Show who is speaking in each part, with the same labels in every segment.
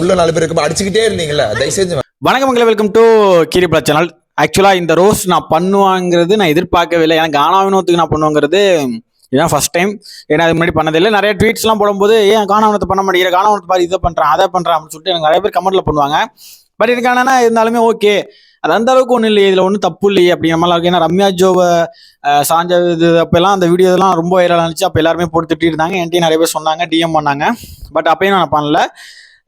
Speaker 1: உள்ள நாலு பேர் அடிச்சுக்கிட்டே இருந்தீங்களா தயவு செஞ்சு
Speaker 2: வணக்கம் மங்களே வெல்கம் டு கீரிப்ளா சேனல் ஆக்சுவலாக இந்த ரோஸ் நான் பண்ணுவாங்கிறது நான் எதிர்பார்க்கவே இல்லை எனக்கு கானா வினோத்துக்கு நான் பண்ணுவாங்கிறது இதுதான் ஃபர்ஸ்ட் டைம் ஏன்னா அது முன்னாடி பண்ணதில்லை. நிறைய ட்வீட்ஸ்லாம் போடும்போது ஏன் காணவனத்தை பண்ண மாட்டேங்கிற. காணவனத்தை பாரு இதை பண்ணுறேன் அதை பண்ணுறேன் அப்படின்னு சொல்லிட்டு எனக்கு நிறைய பேர் கமெண்ட்ல பண்ணுவாங்க. பட் எனக்கு ஆனால் இருந்தாலுமே ஓகே அது அந்த அளவுக்கு ஒன்றும் இல்லையே. இதில் ஒன்றும் தப்பு இல்லையே. அப்படிங்கிற மாதிரி இருக்கு ஏன்னா ரம்யா ஜோவை சாஞ்ச இது அப்போல்லாம் அந்த வீடியோ எல்லாம் ரொம்ப வைரலாக இருந்துச்சு. அப்போ எல்லாருமே போட்டு திட்டிருந்தாங்க. என்கிட்ட நிறைய பேர் சொன்னாங்க டிஎம் பண்ணாங்க. பட் அப்பயும் நான் பண்ணல.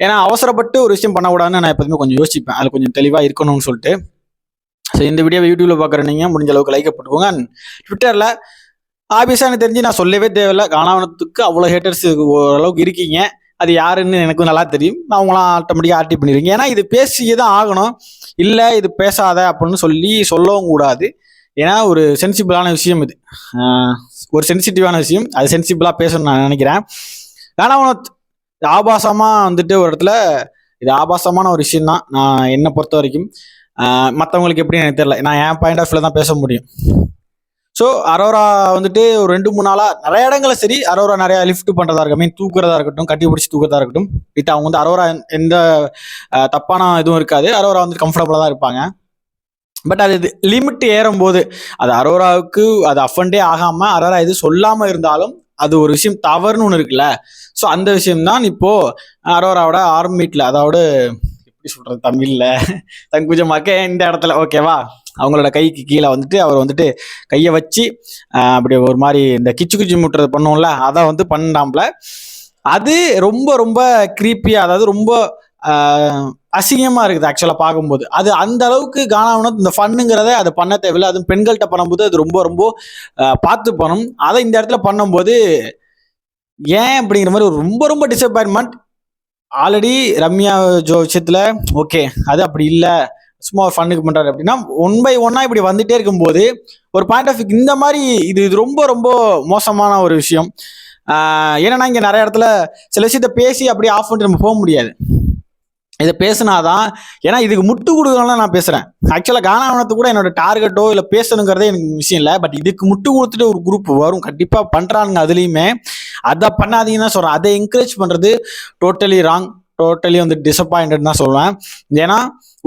Speaker 2: ஏன்னா அவசரப்பட்டு ஒரு விஷயம் பண்ணக்கூடாதுன்னு நான் எப்போதுமே கொஞ்சம் யோசிப்பேன். அதில் கொஞ்சம் தெளிவாக இருக்கணும்னு சொல்லிட்டு. ஸோ இந்த வீடியோவை யூடியூப்ல பார்க்குற நீங்கள் முடிஞ்ச அளவுக்கு லைக்கை போட்டுக்கோங்க. ட்விட்டரில் ஆபியஸாக எனக்கு தெரிஞ்சு நான் சொல்லவே தேவையில்ல. காணாவனத்துக்கு அவ்வளோ ஹேட்டர்ஸ் ஓரளவுக்கு இருக்கீங்க. அது யாருன்னு எனக்கு நல்லா தெரியும். நான் அவங்களாம் ஆட்டோமேட்டிக்காக ஆர்டி பண்ணிடுவீங்க. ஏன்னா இது பேசியே தான் ஆகணும். இல்லை இது பேசாத அப்படின்னு சொல்லி சொல்லவும் கூடாது. ஏன்னா ஒரு சென்சிபிளான விஷயம் இது. ஒரு சென்சிட்டிவான விஷயம். அது சென்சிபிளாக பேசணும்னு நான் நினைக்கிறேன். காணாவனத் ஆபாசமாக வந்துட்டு ஒரு இடத்துல இது ஆபாசமான ஒரு விஷயம் தான் நான் என்னை பொறுத்த வரைக்கும் மற்றவங்களுக்கு எப்படி எனக்கு தெரியல. நான் என் பாயிண்ட் ஆஃப் வியூல தான் பேச முடியும். ஸோ அரோரா வந்துட்டு ஒரு ரெண்டு மூணு நாளாக நிறைய இடங்கள சரி அரோரா நிறையா லிஃப்ட் பண்ணுறதா இருக்கட்டும் மீன் தூக்குறதா இருக்கட்டும் கட்டி பிடிச்சி தூக்குறதா இருக்கட்டும். விட்டு அவங்க வந்து அரோரா எந்த தப்பான இதுவும் இருக்காது. அரோரா வந்து கம்ஃபர்டபுளாக தான் இருப்பாங்க. பட் அது லிமிட் ஏறும்போது அது அரோராவுக்கு அது அஃபண்டே ஆகாமல் அரோரா இது சொல்லாமல் இருந்தாலும் அது ஒரு விஷயம் தவறுன்னு ஒன்று இருக்குல்ல? ஸோ அந்த விஷயம்தான் இப்போ அரோராவோட ஆர்மிட்ல அதாவது எப்படி சொல்றது தமிழ்ல? தங்குஜமாக்க இந்த இடத்துல ஓகேவா அவங்களோட கைக்கு கீழே வந்துட்டு அவர் வந்துட்டு கையை வச்சு அப்படி ஒரு மாதிரி இந்த கிச்சு கிச்சு முட்டுறது பண்ணுவோம்ல அதை வந்து பண்ணாம்ல அது ரொம்ப ரொம்ப கிரீப்பியா அதாவது ரொம்ப அசிங்கமாக அசிங்கமா இருக்குது ஆக்சுவலா பார்க்கும்போது. அது அந்த அளவுக்கு காணாமணும் இந்த ஃபன்னுங்கிறத அது பண்ண தேவையில்லை. அதுவும் பெண்கள்கிட்ட பண்ணும்போது அது ரொம்ப ரொம்ப பார்த்து பண்ணணும் அதை இந்த இடத்துல பண்ணும்போது ஏன் அப்படிங்கிற மாதிரி ரொம்ப ரொம்ப டிசப்பாயின்மெண்ட் ஆல்ரெடி ரம்யா ஜோ விஷயத்துல ஓகே அது அப்படி இல்லை. சும்மா ஒரு ஃபன்னுக்கு பண்றாரு அப்படின்னா ஒன் பை ஒன்னா இப்படி வந்துட்டே இருக்கும்போது ஒரு பாயிண்ட் ஆஃப் இந்த மாதிரி இது இது ரொம்ப ரொம்ப மோசமான ஒரு விஷயம். ஏன்னா இங்க நிறைய இடத்துல சில விஷயத்த பேசி அப்படியே ஆஃப் பண்ணிட்டு நம்ம போக முடியாது. இதை பேசினாதான் ஏன்னா இதுக்கு முட்டு கொடுக்கலாம் நான் பேசுகிறேன் ஆக்சுவலாக கானாவனத்து கூட என்னோட டார்கெட்டோ இல்லை பேசணுங்கிறதே எனக்கு விஷயம் இல்லை. பட் இதுக்கு முட்டு கொடுத்துட்டு ஒரு குரூப் வரும். கண்டிப்பாக பண்றானுங்க அதுலேயுமே. அதை பண்ணாதீங்கன்னு தான் சொல்கிறேன் அதை என்கரேஜ் பண்ணுறது டோட்டலி ராங் டோட்டலி வந்து டிசப்பாயின்ட் தான் சொல்லுவேன் ஏன்னா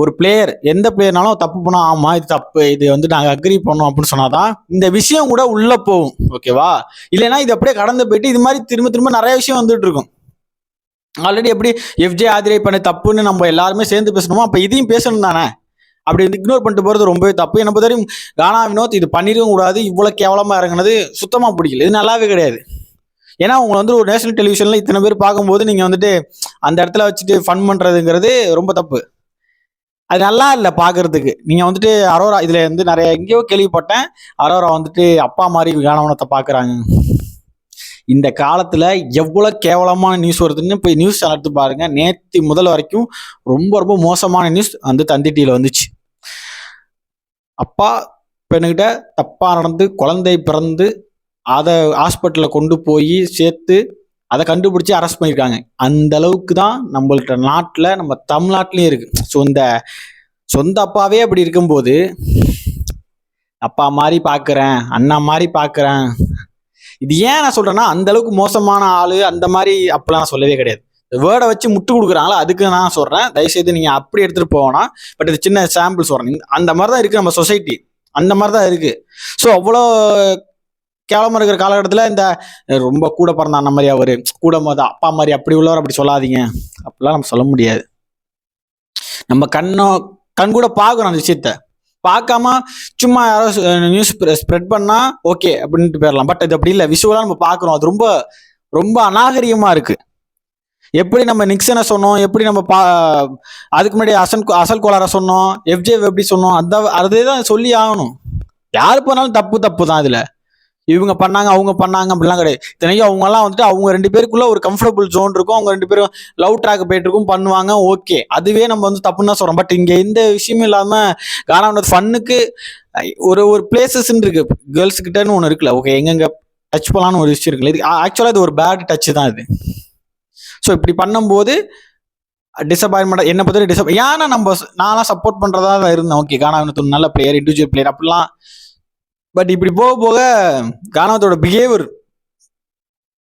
Speaker 2: ஒரு பிளேயர் எந்த பிளேயர்னாலும் தப்பு பண்ணால் ஆமாம் இது தப்பு இது வந்து நாங்கள் அக்ரி பண்ணோம் அப்படின்னு சொன்னாதான் இந்த விஷயம் கூட உள்ளே போகும். ஓகேவா இல்லைன்னா இது அப்படியே கடந்து போயிட்டு இது மாதிரி திரும்ப திரும்ப நிறைய விஷயம் வந்துட்டு இருக்கும். ஆல்ரெடி எப்படி எஃப்ஜே ஆதிரை பண்ண தப்புன்னு நம்ம எல்லாருமே சேர்ந்து பேசணுமோ? அப்போ இதையும் பேசணும் தானே? அப்படி இக்னோர் பண்ணிட்டு போகிறது ரொம்பவே தப்பு. என்ன பொறுத்தவரையும் கானா வினோத் இது பண்ணிடவும் கூடாது. இவ்வளோ கேவலமாக இறங்குனது சுத்தமாக பிடிக்கல. இது நல்லாவே கிடையாது. ஏன்னா உங்களை வந்து ஒரு நேஷனல் டெலிவிஷனில் இத்தனை பேர் பார்க்கும்போது நீங்கள் வந்துட்டு அந்த இடத்துல வச்சுட்டு ஃபன் பண்ணுறதுங்கிறது ரொம்ப தப்பு. அது நல்லா இல்லை பார்க்கறதுக்கு. நீங்கள் வந்துட்டு அரோரா இதில் வந்து நிறைய எங்கேயோ கேள்விப்பட்டேன். அரோரா வந்துட்டு அப்பா மாதிரி கானவனத்தை பார்க்குறாங்க. இந்த காலத்தில் எவ்வளோ கேவலமான நியூஸ் வருதுன்னு போய் நியூஸ் சேனல் எடுத்து பாருங்கள் நேற்று முதல் வரைக்கும் ரொம்ப ரொம்ப மோசமான நியூஸ் வந்து தந்தி டிவில வந்துச்சு. அப்பா பெண்ணுகிட்ட தப்பாக நடந்து குழந்தை பிறந்து அதை ஹாஸ்பிட்டலில் கொண்டு போய் சேர்த்து அதை கண்டுபிடிச்சி அரெஸ்ட் பண்ணியிருக்காங்க. அந்த அளவுக்கு தான் நம்மள்கிட்ட நாட்டில் நம்ம தமிழ்நாட்டிலையும் இருக்குது ஸோ இந்த சொந்த அப்பாவே அப்படி இருக்கும்போது அப்பா மாதிரி பார்க்குறேன் அண்ணா மாதிரி பார்க்குறேன் இது ஏன் நான் சொல்றேன்னா அந்த அளவுக்கு மோசமான ஆளு அந்த மாதிரி அப்பெல்லாம் நான் சொல்லவே கிடையாது. வேர்டை வச்சு முட்டு கொடுக்குறாங்களா அதுக்கு நான் சொல்றேன். தயவுசெய்து நீங்க அப்படி எடுத்துட்டு போகணும் பட் இது சின்ன சாம்பிள் சொல்றேன். அந்த மாதிரி தான் இருக்கு நம்ம சொசைட்டி அந்த மாதிரி தான் இருக்கு. ஸோ அவ்வளோ கேவலமாக இருக்கிற காலகட்டத்தில் இந்த ரொம்ப கூட பிறந்த அந்த மாதிரி அவர் கூட மொத அப்பா மாதிரி அப்படி உள்ளவர் அப்படி சொல்லாதீங்க. அப்படிலாம் நம்ம சொல்ல முடியாது. நம்ம கண்ணோ கண் கூட பார்க்குறோம் அந்த விஷயத்த. பார்க்காம சும்மா யாரோ நியூஸ் ஸ்ப்ரெட் பண்ணா ஓகே அப்படின்ட்டு போயிடலாம். பட் இது அப்படி இல்லை. விஷுவலாக நம்ம பார்க்குறோம் அது ரொம்ப ரொம்ப அநாகரிகமாக இருக்கு. எப்படி நம்ம நிக்சனை சொன்னோம்? எப்படி நம்ம பா அதுக்கு முன்னாடி அசன் அசல் கோளார சொன்னோம்? எஃப்ஜே எப்படி சொன்னோம்? அந்த அதே தான் சொல்லி ஆகணும். யார் பண்ணாலும் தப்பு தப்பு தான் இதில். இவங்க பண்ணாங்க அவங்க பண்ணாங்க அப்படிலாம் கிடையாது. இத்தனைக்கும் அவங்க எல்லாம் வந்துட்டு அவங்க ரெண்டு பேருக்குள்ள ஒரு கம்ஃபர்டபுள் ஜோன் இருக்கும். அவங்க ரெண்டு பேரும் லவ் ட்ராக் போயிட்டு இருக்கும் பண்ணுவாங்க ஓகே அதுவே நம்ம வந்து தப்புன்னு தான் சொல்றோம். பட் இங்க எந்த விஷயமும் இல்லாம காரணம் ஃபன்னுக்கு ஒரு ஒரு பிளேசஸ் இருக்கு. கேர்ள்ஸ் கிட்டன்னு ஒன்று இருக்குல்ல ஓகே எங்கெங்க டச் பண்ணலாம்னு ஒரு விஷயம் இருக்குல்ல. இது ஆக்சுவலாக இது ஒரு பேட் டச் தான் இது. ஸோ இப்படி பண்ணும்போது டிசப்பாயின்மெண்ட் என்ன பத்தி டிசப் ஏன்னா நம்ம நான்லாம் சப்போர்ட் பண்றதா தான் இருந்தேன். ஓகே காணாவினத்து நல்ல பிளேயர் இண்டிவிஜுவல் பிளேயர் அப்படிலாம் பட் இப்படி போக போக கானவத்தோட பிஹேவியர்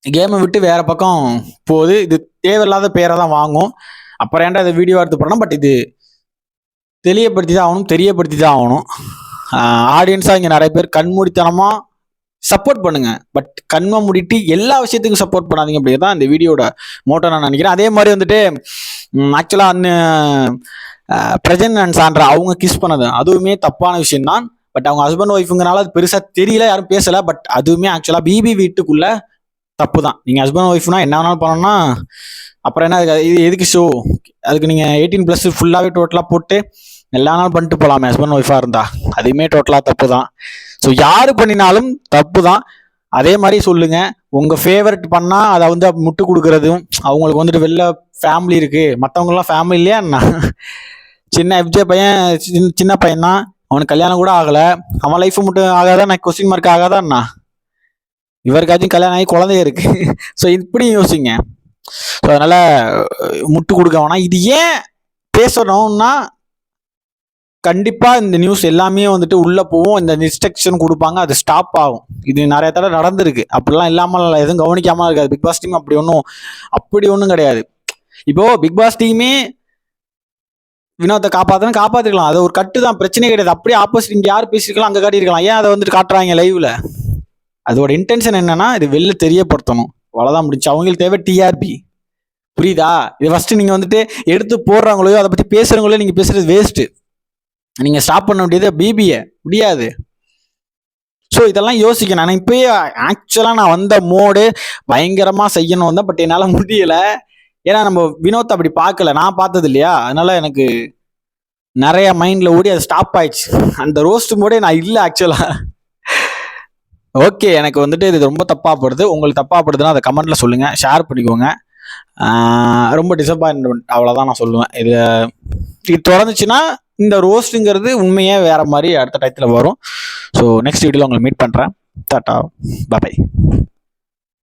Speaker 2: கேமை விட்டு வேற பக்கம் போகுது. இது தேவையில்லாத பேரை தான் வாங்கும். அப்புறம் ஏன்டா இதை வீடியோ எடுத்து பண்ணோம் பட் இது தெளியப்படுத்தி தான் ஆகணும் தெரியப்படுத்தி தான் ஆகணும். ஆடியன்ஸாக இங்கே நிறைய பேர் கண்மூடித்தனமாக சப்போர்ட் பண்ணுங்க. பட் கண்மை முடிட்டு எல்லா விஷயத்துக்கும் சப்போர்ட் பண்ணாதீங்க அப்படி தான் இந்த வீடியோட மோட்டோ நான் நினைக்கிறேன். அதே மாதிரி வந்துட்டு ஆக்சுவலாக அன்னு பிரஜன் அண்ட் சாண்ட்ரா அவங்க கிஸ் பண்ணது. அதுவுமே தப்பான விஷயம் தான் பட் அவங்க ஹஸ்பண்ட் ஒய்ஃபுங்கனால அது பெருசாக தெரியல யாரும் பேசலை. பட் அதுவுமே ஆக்சுவலாக பிபி வீட்டுக்குள்ள தப்பு தான் நீங்கள் ஹஸ்பண்ட் ஒய்ஃப்னா என்ன வேணாலும் பண்ணணும்னா அப்புறம் என்ன அதுக்கு இது எதுக்கு ஷோ அதுக்கு நீங்கள் எயிட்டீன் ப்ளஸ் ஃபுல்லாகவே டோட்டலாக போட்டு எல்லா நாளும் பண்ணிட்டு போகலாமே ஹஸ்பண்ட் ஒய்ஃபாக இருந்தா. அதுவுமே டோட்டலாக தப்பு தான் ஸோ யார் பண்ணினாலும் தப்பு தான் அதே மாதிரி சொல்லுங்க. உங்க ஃபேவரட் பண்ணா அதை வந்து முட்டு கொடுக்கறதும் அவங்களுக்கு வந்துட்டு வெளில ஃபேமிலி இருக்கு. மற்றவங்களாம் ஃபேமிலி இல்லையா என்ன? சின்ன எஃப்ஜே பையன் சின்ன- சின்ன பையன் தான் அவனுக்கு கல்யாணம் கூட ஆகலை. அவன் லைஃப் மட்டும் ஆகாதா நான் கொஸ்டின் மார்க் ஆகாதாண்ணா இவருக்காச்சும் கல்யாணம் ஆகி குழந்தைய இருக்கு. ஸோ இப்படி யோசிங்க. ஸோ அதனால முட்டு கொடுக்க வேணாம். இது ஏன் பேசணும்னா கண்டிப்பாக இந்த நியூஸ் எல்லாமே வந்துட்டு உள்ளே போகும். இந்த இன்ஸ்ட்ரக்ஷன் கொடுப்பாங்க அது ஸ்டாப் ஆகும். இது நிறைய தடவை நடந்திருக்கு. அப்படிலாம் இல்லாமல் எதுவும் கவனிக்காமல் இருக்காது. பிக் பாஸ் டீம் அப்படி ஒன்றும் அப்படி ஒன்றும் கிடையாது. இப்போது பிக் பாஸ் டீமே வினோத்தை காப்பாத்தணும் காப்பாத்திக்கலாம் அது ஒரு கட்டு தான் பிரச்சனையே கிடையாது. அப்படியே ஆப்போசிட் இங்க யார் பேசிருக்கலாம் அங்க காட்டியிருக்கலாம். ஏன் அதை வந்துட்டு காட்டுறாங்க லைவ்ல அதோட இன்டென்ஷன் என்னன்னா இது வெளில தெரியப்படுத்தணும். அவ்வளவுதான் முடிச்சு அவங்களுக்கு தேவை டிஆர்பி புரியுதா? இது ஃபர்ஸ்ட் நீங்க வந்துட்டு எடுத்து போடுறவங்களையோ அதை பத்தி பேசுறவங்களோ நீங்க பேசுறது வேஸ்ட் நீங்க ஸ்டாப் பண்ண வேண்டியது பிபியை முடியாது. ஸோ இதெல்லாம் யோசிக்கணும். நான் இப்பயே ஆக்சுவலாக நான் வந்த மோடு பயங்கரமாக செய்யணும் தான் பட் என்னால் முடியலை. ஏன்னா நம்ம வினோத் அப்படி பார்க்கல. நான் பார்த்தது இல்லையா அதனால எனக்கு நிறைய மைண்டில் ஓடி அது ஸ்டாப் ஆயிடுச்சு. அந்த ரோஸ்ட் மூடே நான் இல்லை ஆக்சுவலாக ஓகே எனக்கு வந்துட்டு இது ரொம்ப தப்பாக படுது. உங்களுக்கு தப்பாக படுதுன்னா அதை கமெண்ட்டில் சொல்லுங்கள் ஷேர் பண்ணிக்கோங்க. ரொம்ப டிசப்பாயின்மெண்ட் அவ்வளோதான் நான் சொல்லுவேன். இது இது தொடர்ந்துச்சுன்னா இந்த ரோஸ்ட்டுங்கிறது உண்மையே வேறு மாதிரி அடுத்த டயத்தில் வரும். ஸோ நெக்ஸ்ட் வீடியோவில் உங்களை மீட் பண்ணுறேன் டாட்டா பாய்